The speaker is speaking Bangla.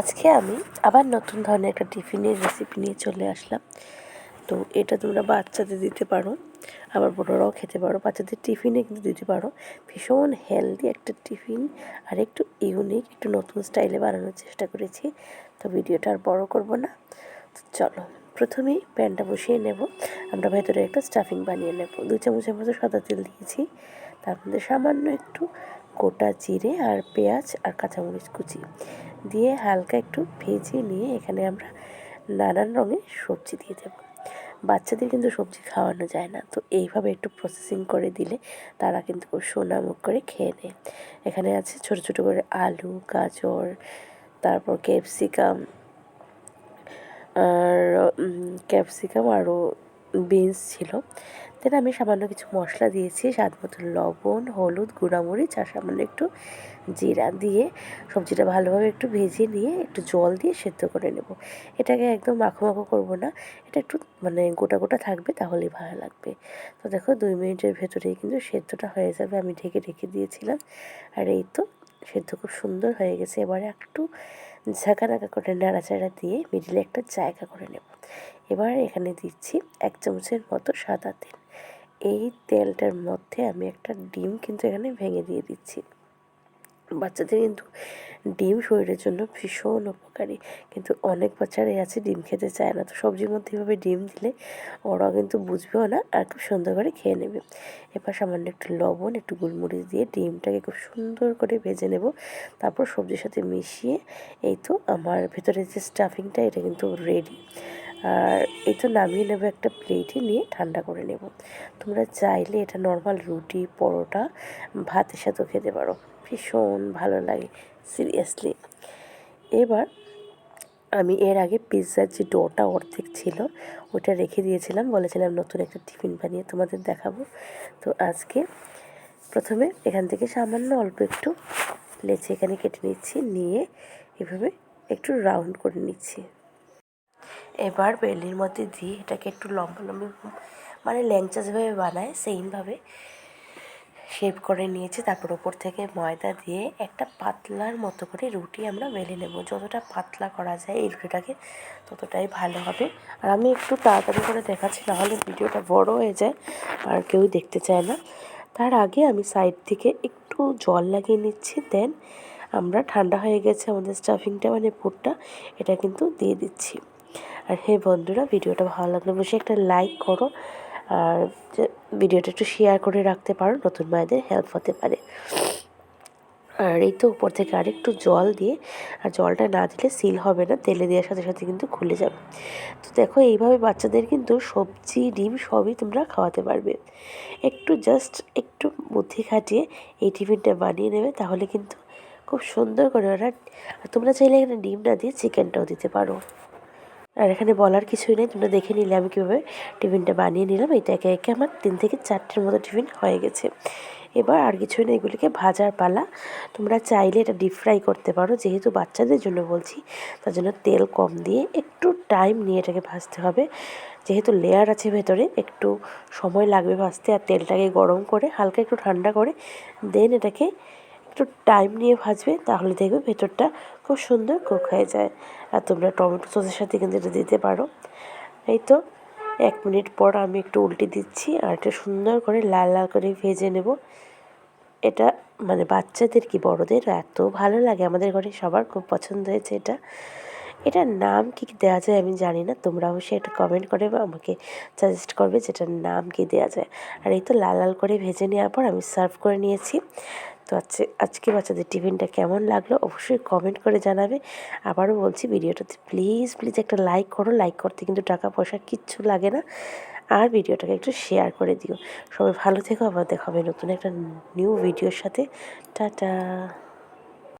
আজকে আমি আবার নতুন ধরনের একটা টিফিনের রেসিপি নিয়ে চলে আসলাম। তো এটা তোমরা বাচ্চাদের দিতে পারো, আবার বড়োরাও খেতে পারো। বাচ্চাদের টিফিনে কিন্তু দিতে পারো। ভীষণ হেলদি একটা টিফিন আর একটু ইউনিক একটু নতুন স্টাইলে বানানোর চেষ্টা করেছি। তো ভিডিওটা আর বড়ো করব না। তো চলো প্রথমেই প্যানটা বসিয়ে নেব। আমরা ভেতরে একটা স্টাফিং বানিয়ে নেব। দু চামচের মতো সাদা তেল দিয়েছি। তার মধ্যে সামান্য একটু গোটা জিরে আর পেঁয়াজ আর কাঁচামরিচ কুচি। দিয়ে হালকা একটু ভেজে নিয়ে এখানে আমরা নানান রঙের সবজি দিয়ে দেবো। বাচ্চাদের কিন্তু সবজি খাওয়ানো যায় না, তো এইভাবে একটু প্রসেসিং করে দিলে তারা কিন্তু সোনামুখ করে খেয়ে নেয়। এখানে আছে ছোট ছোট করে আলু, গাজর, তারপর ক্যাপসিকাম, আর ক্যাপসিকাম আরও বিনস ছিল। দেন আমি সামান্য কিছু মশলা দিয়েছি, স্বাদ মতো লবণ, হলুদ, গুঁড়ামরিচ, আর সামান্য একটু জিরা দিয়ে সবজিটা ভালোভাবে একটু ভেজে নিয়ে একটু জল দিয়ে সেদ্ধ করে নেব। এটাকে একদম মাখো মাখো করব না, এটা একটু মানে গোটা গোটা থাকবে তাহলেই ভালো লাগবে। তো দেখো দুই মিনিটের ভেতরেই কিন্তু সেদ্ধটা হয়ে যাবে, আমি ঢেকে ঢেকে দিয়েছিলাম। আর এই তো সেদ্ধ খুব সুন্দর হয়ে গেছে, এবারে একটু ঝাঁকানাকা করে নাড়াচাড়া দিয়ে মিডিলে একটা জায়গা করে নেব। এবার এখানে দিচ্ছি এক চামচের মতো সাদা তেল। এই তেলটার মধ্যে আমি একটা ডিম কিন্তু এখানে ভেঙে দিয়ে দিচ্ছি। বাচ্চাদের কিন্তু ডিম শরীরের জন্য ভীষণ উপকারী। কিন্তু অনেক বাচ্চারাই আছে ডিম খেতে চায় না। তো সবজির মধ্যে এভাবে ডিম দিলে ওরাও কিন্তু বুঝবেও না আর খুব সুন্দর করে খেয়ে নেবে। এবার সামান্য একটু লবণ, একটু গোলমরিচ দিয়ে ডিমটাকে খুব সুন্দর করে ভেজে নেব। তারপর সবজির সাথে মিশিয়ে এই তো আমার ভেতরে যে স্টাফিংটা এটা কিন্তু রেডি আর এই তো নামিয়ে নেব একটা প্লেটে নিয়ে ঠান্ডা করে নেব। তোমরা চাইলে এটা নর্মাল রুটি, পরোটা, ভাতের সাথেও খেতে পারো। ভীষণ ভালো লাগে সিরিয়াসলি এবার আমি এর আগে পিৎজার যে ডোটা অর্ধেক ছিল, ওটা রেখে দিয়েছিলাম। বলেছিলাম নতুন একটা টিফিন বানিয়ে তোমাদের দেখাবো। তো আজকে প্রথমে এখান থেকে সামান্য অল্প একটু লেচে এখানে কেটে নিচ্ছি, নিয়ে এভাবে একটু রাউন্ড করে নিচ্ছি। এবার বেলির মধ্যে দিয়ে এটাকে একটু লম্বা লম্বি মানে ল্যাংচা যেভাবে বানায়, সেইমভাবে শেপ করে নিয়েছি। তারপর ওপর থেকে ময়দা দিয়ে একটা পাতলার মতো করে রুটি আমরা বেলে নেব। যতটা পাতলা করা যায় এই রুটিটাকে ততটাই ভালো হবে। আর আমি একটু তাড়াতাড়ি করে দেখাচ্ছি, নাহলে ভিডিওটা বড় হয়ে যায়, আর কেউ দেখতে চায় না। তার আগে আমি সাইড থেকে একটু জল লাগিয়ে নিচ্ছি দেন আমরা ঠান্ডা হয়ে গেছে আমাদের স্টাফিংটা মানে পুরটা, এটা কিন্তু দিয়ে দিচ্ছি। আর হে বন্ধুরা, ভিডিওটা ভালো লাগলে বসে একটা লাইক করো আর ভিডিওটা একটু শেয়ার করে রাখতে পারো, নতুন মায়েদের হেল্প হতে পারে। আর এই তো উপর থেকে আরেকটু জল দিয়ে, আর জলটা না দিলে সিল হবে না, তেলে দেওয়ার সাথে সাথে কিন্তু খুলে যাবে। তো দেখো, এইভাবে বাচ্চাদের কিন্তু সবজি, ডিম সবই তোমরা খাওয়াতে পারবে। একটু জাস্ট একটু বুদ্ধি খাটিয়ে এই টিফিনটা বানিয়ে নেবে, তাহলে কিন্তু খুব সুন্দর করে ওরা তোমরা চাইলে এখানে ডিম না দিয়ে চিকেনটাও দিতে পারো। আর এখানে বলার কিছুই নেই, তোমরা দেখে নিলে আমি কীভাবে টিফিনটা বানিয়ে নিলাম। এটা একে একে আমার তিন থেকে চারটের মতো টিফিন হয়ে গেছে। এবার আর কিছুই নেই, এগুলিকে ভাজার পালা। তোমরা চাইলে এটা ডিপ ফ্রাই করতে পারো, যেহেতু বাচ্চাদের জন্য বলছি, তার জন্য তেল কম দিয়ে একটু টাইম নিয়ে এটাকে ভাজতে হবে। যেহেতু লেয়ার আছে ভেতরে, একটু সময় লাগবে ভাজতে, আর তেলটাকে গরম করে, হালকা একটু ঠান্ডা করে দেন এটাকে একটু টাইম নিয়ে ভাজবে, তাহলে দেখবে ভেতরটা খুব সুন্দর কুক হয়ে যায়। আর তোমরা টমেটো সসের সাথে কিন্তু এটা দিতে পারো। এই তো, এক মিনিট পর আমি একটু উল্টে দিচ্ছি, আর এটা সুন্দর করে লাল লাল করে ভেজে নেব। এটা মানে বাচ্চাদের কি, বড়দের এত ভালো লাগে, আমাদের ঘরে সবার খুব পছন্দ হয়েছে এটা। এটার নাম কী দেওয়া যায় আমি জানি না, তোমরা অবশ্যই এটা কমেন্ট করে বা আমাকে সাজেস্ট করবে যেটার নাম কী দেওয়া যায়। আর এই তো লাল লাল করে ভেজে নেওয়ার পর আমি সার্ভ করে নিয়েছি। তো আজকে আজকে বাচ্চাদের টিফিনটা কেমন লাগল অবশ্যই কমেন্ট করে জানাবে। আবারও বলছি ভিডিওটাতে প্লিজ প্লিজ একটা লাইক করো। লাইক করতে কিন্তু টাকা পয়সা কিচ্ছু লাগে না। আর ভিডিওটাকে একটু শেয়ার করে দিও। সবাই ভালো থেকো, আবার দেখা হবে নতুন একটা নিউ ভিডিওর সাথে। টাটা।